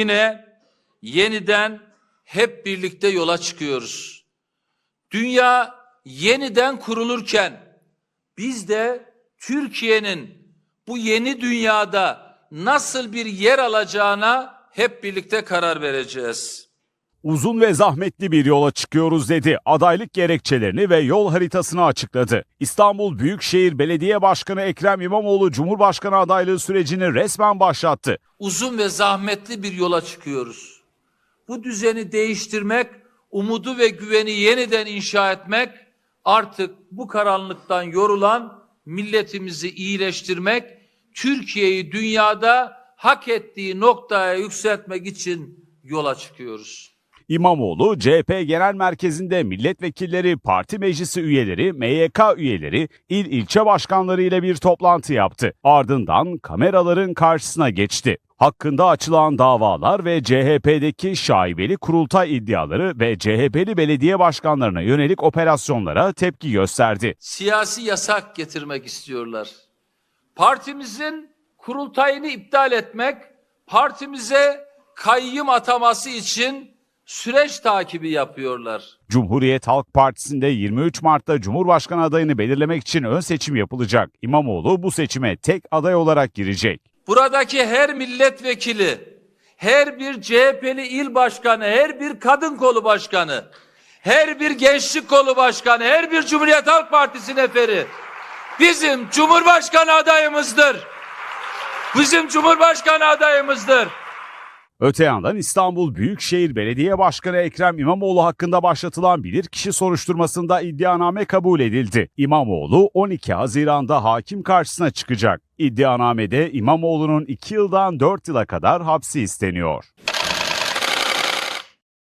Yine yeniden hep birlikte yola çıkıyoruz. Dünya yeniden kurulurken biz de Türkiye'nin bu yeni dünyada nasıl bir yer alacağına hep birlikte karar vereceğiz. Uzun ve zahmetli bir yola çıkıyoruz dedi. Adaylık gerekçelerini ve yol haritasını açıkladı. İstanbul Büyükşehir Belediye Başkanı Ekrem İmamoğlu Cumhurbaşkanı adaylığı sürecini resmen başlattı. Uzun ve zahmetli bir yola çıkıyoruz. Bu düzeni değiştirmek, umudu ve güveni yeniden inşa etmek, artık bu karanlıktan yorulan milletimizi iyileştirmek, Türkiye'yi dünyada hak ettiği noktaya yükseltmek için yola çıkıyoruz. İmamoğlu, CHP Genel Merkezi'nde milletvekilleri, parti meclisi üyeleri, MYK üyeleri, il ilçe başkanları ile bir toplantı yaptı. Ardından kameraların karşısına geçti. Hakkında açılan davalar ve CHP'deki şaibeli kurultay iddiaları ve CHP'li belediye başkanlarına yönelik operasyonlara tepki gösterdi. Siyasi yasak getirmek istiyorlar. Partimizin kurultayını iptal etmek, partimize kayyım ataması için süreç takibi yapıyorlar. Cumhuriyet Halk Partisi'nde 23 Mart'ta Cumhurbaşkanı adayını belirlemek için ön seçim yapılacak. İmamoğlu bu seçime tek aday olarak girecek. Buradaki her milletvekili, her bir CHP'li il başkanı, her bir kadın kolu başkanı, her bir gençlik kolu başkanı, her bir Cumhuriyet Halk Partisi neferi bizim Cumhurbaşkanı adayımızdır. Bizim Cumhurbaşkanı adayımızdır. Öte yandan İstanbul Büyükşehir Belediye Başkanı Ekrem İmamoğlu hakkında başlatılan bilirkişi soruşturmasında iddianame kabul edildi. İmamoğlu 12 Haziran'da hakim karşısına çıkacak. İddianamede İmamoğlu'nun 2 yıldan 4 yıla kadar hapsi isteniyor.